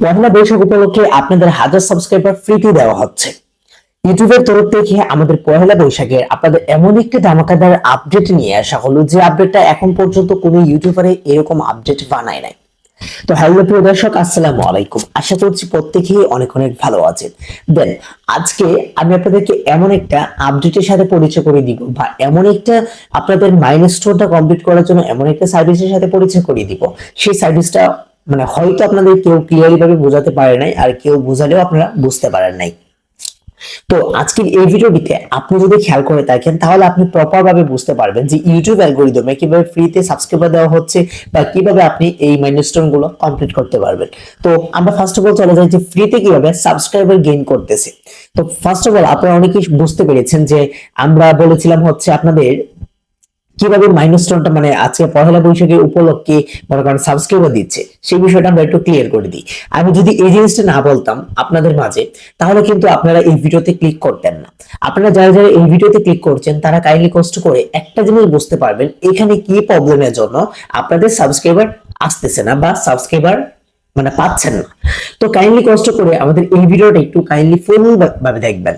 পহেলা বৈশাখ উপলক্ষে আপনাদের হাজার সাবস্ক্রাইবার ফ্রিতে দেওয়া হচ্ছে। ইউটিউবের তরফ থেকে আমাদের পহেলা বৈশাখের আপনাদের এমন একটি ধামাকাদার আপডেট নিয়ে আসা হলো, যে আপডেটটা এখন পর্যন্ত কোনো ইউটিউবারে এরকম আপডেট বানায় নাই। তো হ্যালো প্রিয় দর্শক, আসসালামু আলাইকুম। আশা করছি প্রত্যেকেই অনেক অনেক ভালো আছেন। দেন আজকে আমি আপনাদেরকে এমন একটা আপডেটের সাথে পরিচয় করে দিব, বা এমন একটা আপনাদের মাইলস্টোনটা কমপ্লিট করার জন্য এমন একটা সার্ভিসের সাথে পরিচয় করে দিব। সেই সার্ভিসটা মানে হয়তো আপনাদের কেউ ক্লিয়ারলি ভাবে বোঝাতে পারে নাই, আর কেউ বোঝালেও আপনারা বুঝতে পারেন নাই। তো আজকের এই ভিডিওটিতে আপনি যদি খেয়াল করে থাকেন, তাহলে আপনি প্রপার ভাবে বুঝতে পারবেন যে ইউটিউব অ্যালগোরিদমে কীভাবে ফ্রিতে সাবস্ক্রাইবার দেওয়া হচ্ছে বা কীভাবে আপনি এই মাইলস্টোনগুলো কমপ্লিট করতে পারবেন। তো আমরা ফার্স্ট অফ অল চলে যাই যে ফ্রিতে কীভাবে সাবস্ক্রাইবার গেইন করতেছে। তো ফার্স্ট অফ অল আপনারা অনেকেই বুঝতে পেরেছেন যে আমরা বলেছিলাম হচ্ছে আপনাদের কীভাবে মাইলস্টোনটা মানে আজকে পহেলা বৈশাখের উপলক্ষে মনে করেন সাবস্ক্রাইবার দিচ্ছে, সেই বিষয়টা আমরা একটু ক্লিয়ার করে দিই। আমি যদি এই জিনিসটা না বলতাম আপনাদের মাঝে, তাহলে কিন্তু আপনারা এই ভিডিওতে ক্লিক করতেন না। আপনারা যারা যারা এই ভিডিওতে ক্লিক করছেন, তারা কাইন্ডলি কষ্ট করে একটা জিনিস বুঝতে পারবেন, এখানে কি প্রবলেমের জন্য আপনাদের সাবস্ক্রাইবার আসতেছে না বা সাবস্ক্রাইবার মানে পাচ্ছেন না। তো কাইন্ডলি কষ্ট করে আমাদের এই ভিডিওটা একটু কাইন্ডলি ফুল ভাবে দেখবেন।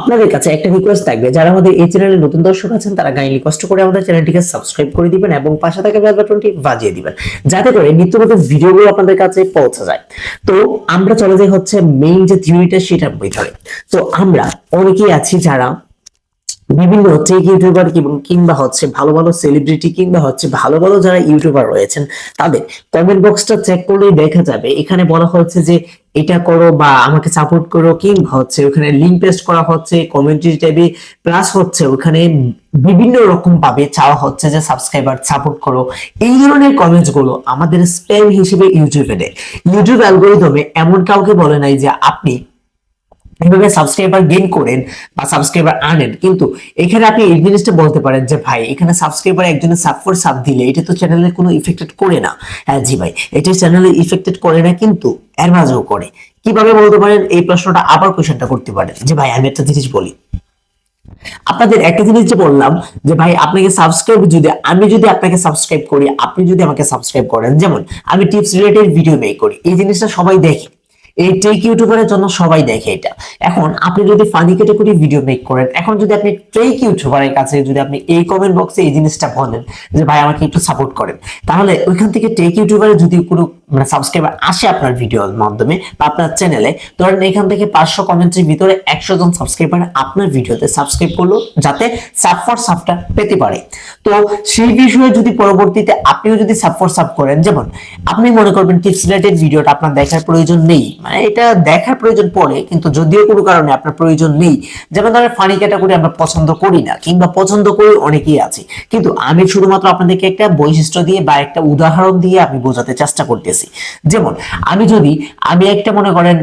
আপনাদের কাছে একটা রিকোয়েস্ট থাকবে। যারা আমাদের এই চ্যানেলে নতুন দর্শক আছেন, তারা কাইন্ডলি কষ্ট করে আমাদের চ্যানেলটিকে সাবস্ক্রাইব করে দিবেন এবং পাশে থাকা বেল বাটনটি বাজিয়ে দিবেন। যাতে করে নিত্য নতুন ভিডিওগুলো আপনাদের কাছে পৌঁছে যায়। তো আমরা চলে যাই হচ্ছে মেইন যে থিওরিটা সেটার ভিতরে। তো আমরা অনেকেই আছি যারা বিভিন্ন হচ্ছে ইউটিউবার কিংবা হচ্ছে ভালো ভালো সেলিব্রিটি কিংবা হচ্ছে ভালো ভালো যারা ইউটিউবার রয়েছেন, তাদের কমেন্ট বক্সটা চেক করলেই দেখা যাবে। এখানে বলা হচ্ছে যে এটা করো বা আমাকে সাপোর্ট করো কিংবা হচ্ছে ওখানে লিঙ্ক পেস্ট করা হচ্ছে কমেন্ট্রি ট্যাবে প্লাস হচ্ছে ওখানে বিভিন্ন রকম ভাবে চাওয়া হচ্ছে যে সাবস্ক্রাইবার সাপোর্ট করো। এই ধরনের কমেন্টসগুলো আমাদের স্প্যাম হিসেবে ইউটিউবে দেয়। ইউটিউব অ্যালগোরিদমে এমন কাউকে বলে নাই যে আপনি এইভাবে সাবস্ক্রাইবার গেইন করেন বা সাবস্ক্রাইবার আনেন? কিন্তু এখানে আপনি এই জিনিসটা বলতে পারেন যে, ভাই, এখানে সাবস্ক্রাইবার একজনের সাব ফর সাব দিলে এটা তো চ্যানেলে কোনো ইফেক্টেড করে না। হ্যাঁ জি ভাই, এটা চ্যানেলে ইফেক্টেড করে না, কিন্তু এর মাঝেও করে। কীভাবে বলতে পারেন? এই প্রশ্নটা আবার কোয়েশ্চেনটা করতে পারেন। যে, ভাই, আমি একটা জিনিস বলি। আপনাদের একটা জিনিস যে বললাম যে, ভাই, আপনাকে সাবস্ক্রাইব যদি, আমি যদি আপনাকে সাবস্ক্রাইব করি, আপনি যদি আমাকে সাবস্ক্রাইব করেন। যেমন, আমি টিপস রিলেটেড ভিডিও মেক করি। এই জিনিসটা সবাই দেখে। এই টেক ইউটিউবারের জন্য সবাই দেখে এটা। এখন আপনি যদি ফানি ক্যাটাগরি ভিডিও মেক করেন, এখন যদি আপনি টেক ইউটিউবারের কাছে যদি আপনি এই কমেন্ট বক্সে এই জিনিসটা বলেন যে, ভাই, আমাকে একটু সাপোর্ট করেন, তাহলে ওইখান থেকে টেক ইউটিউবারে যদি কোনো মানে সাবস্ক্রাইবার আসে আপনার ভিডিওর মাধ্যমে বা আপনার চ্যানেলে ধরেন এখান থেকে পাঁচশো কমেন্টের ভিতরে একশো জন সাবস্ক্রাইবার আপনার ভিডিওতে সাবস্ক্রাইব করল, যাতে সাব ফর পেতে পারে। তো সেই বিষয়ে যদি পরবর্তীতে আপনিও যদি সাব ফর করেন, যেমন আপনি মনে করবেন টিপস রিলেটেড ভিডিওটা আপনার দেখার প্রয়োজন নেই মানে এটা দেখার প্রয়োজন পড়ে, কিন্তু যদিও কোনো কারণে আপনার প্রয়োজন নেই, যেমন ধরেন ফানি ক্যাটাগরি আমরা পছন্দ করি না, কিংবা পছন্দ করি অনেকেই আছে, কিন্তু আমি শুধুমাত্র আপনাদেরকে একটা বৈশিষ্ট্য দিয়ে বা একটা উদাহরণ দিয়ে আমি বোঝাতে চেষ্টা করতেছি। যেমন, আমি যদি, আমি একটা মনে করেন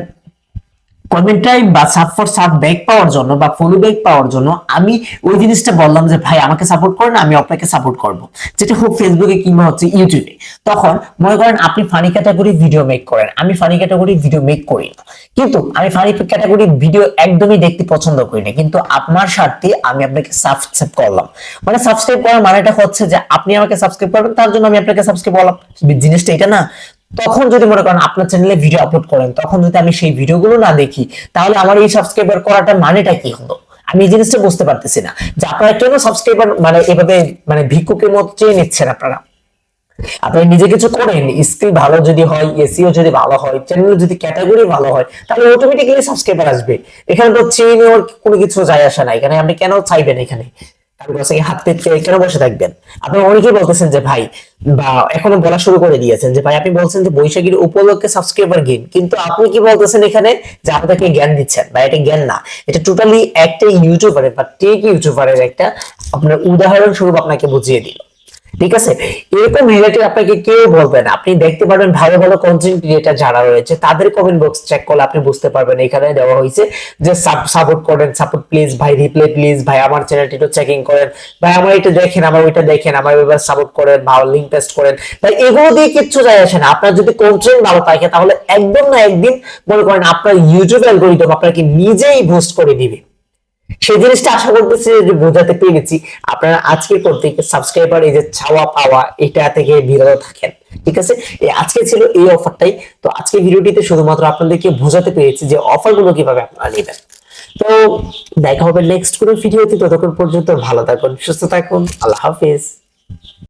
কমেন্ট টাইম বা ফর সাব ব্যাক পাওয়ার জন্য বা ফলো ব্যাক পাওয়ার জন্য আমি ওই জিনিসটা বললাম যে, ভাই, আমাকে সাপোর্ট করেন, আমি আপনাকে সাপোর্ট করব। যেটা হোক ফেসবুকে কিংবা হচ্ছে ইউটিউবে তখন মনে করেন, আপনি ফানি ক্যাটাগরি ভিডিও মেক করেন। আমি ফানি ক্যাটাগরি ভিডিও মেক করি না। কিন্তু আমি ফানি ক্যাটাগরি ভিডিও একদমই দেখতে পছন্দ করি না। কিন্তু আপনার স্বার্থে আমি আপনাকে সাবস্ক্রাইব করলাম। মানে সাবস্ক্রাইব করার মানেটা হচ্ছে যে, আপনি আমাকে সাবস্ক্রাইব করবেন, তার জন্য আমি আপনাকে সাবস্ক্রাইব করলাম। জিনিসটা এটা না। তখন যদি মনে করেন আপনার চ্যানেলে ভিডিও আপলোড করেন, তখন যদি আমি সেই ভিডিওগুলো না দেখি, তাহলে আমার এই সাবস্ক্রাইবার করাটা মানেটা কি হলো? আমি এই জিনিসটা বুঝতে পারতেছি না। যে আপনারা কেন সাবস্ক্রাইবার মানে এভাবে মানে ভিক্ষুকের মতো চেয়ে নিচ্ছেন আপনারা? আপনি নিজে কিছু করেন স্কিল ভালো যদি হয় এসিও যদি ভালো হয় চ্যানেল যদি ক্যাটাগরি ভালো হয়, তাহলে অটোমেটিক্যালি সাবস্ক্রাইবার আসবে। এখানে তো চেয়ে নেওয়ার কোনো কিছু যায় আসে না। এখানে আপনি কেন চাইবেন এখানে? কারোর কাছে হাত পেতে কেন বসে থাকবেন? আপনি অনেকেই বলতেছেন যে, ভাই, বা এখনও বলা শুরু করে দিয়েছেন যে, ভাই, আপনি বলছেন যে বৈশাখীর উপলক্ষে সাবস্ক্রাইবার গেইন কিন্তু আপনি কি বলতেছেন এখানে? যে আপনাকে জ্ঞান দিচ্ছেন। বা এটা জ্ঞান না। এটা টোটালি একটা ইউটিউবারের বা টেক ইউটিউবারের একটা আপনার উদাহরণ স্বরূপ আপনাকে বুঝিয়ে দিল। ঠিক আছে? এরকম রিলেটেড আপনাকে কেউ বলবে না। আপনি দেখতে পারবেন ভালো ভালো কন্টেন্ট ক্রিয়েটার যারা রয়েছে, তাদের কমেন্ট বক্স চেক করলে আপনি বুঝতে পারবেন এখানে দেওয়া হয়েছে যে সাপোর্ট করেন সাপোর্ট প্লিজ ভাই রিপ্লে প্লিজ ভাই আমার চ্যানেলটি একটু চেকিং করেন, ভাই আমার এটা দেখেন, আমার ওইটা দেখেন, আমার এবার সাপোর্ট করেন, ভালো লিঙ্ক টেস্ট করেন। ভাই, এগুলো দিয়ে কিচ্ছু যায় আসে না। আপনার যদি কন্টেন্ট ভালো থাকে, তাহলে একদম না একদিন মনে করেন আপনার ইউটিউব অ্যালগোরিদম আপনাকে নিজেই বুস্ট করে দিবে। সেই জিনিসটা আশা করতেছি যে বোঝাতে পেরেছি আপনারা আজকের পর থেকে সাবস্ক্রাইবার এই যে ছাওয়া পাওয়া, এটা থেকে বিরত থাকেন। ঠিক আছে? আজকে ছিল এই অফারটাই তো আজকে ভিডিওটিতে শুধুমাত্র আপনাদেরকে বোঝাতে পেরেছি যে অফারগুলো কীভাবে আপনারা নেবেন। তো দেখা হবে নেক্সট কোনো ভিডিওতে। ততক্ষণ পর্যন্ত ভালো থাকুন, সুস্থ থাকুন। আল্লাহ হাফিজ।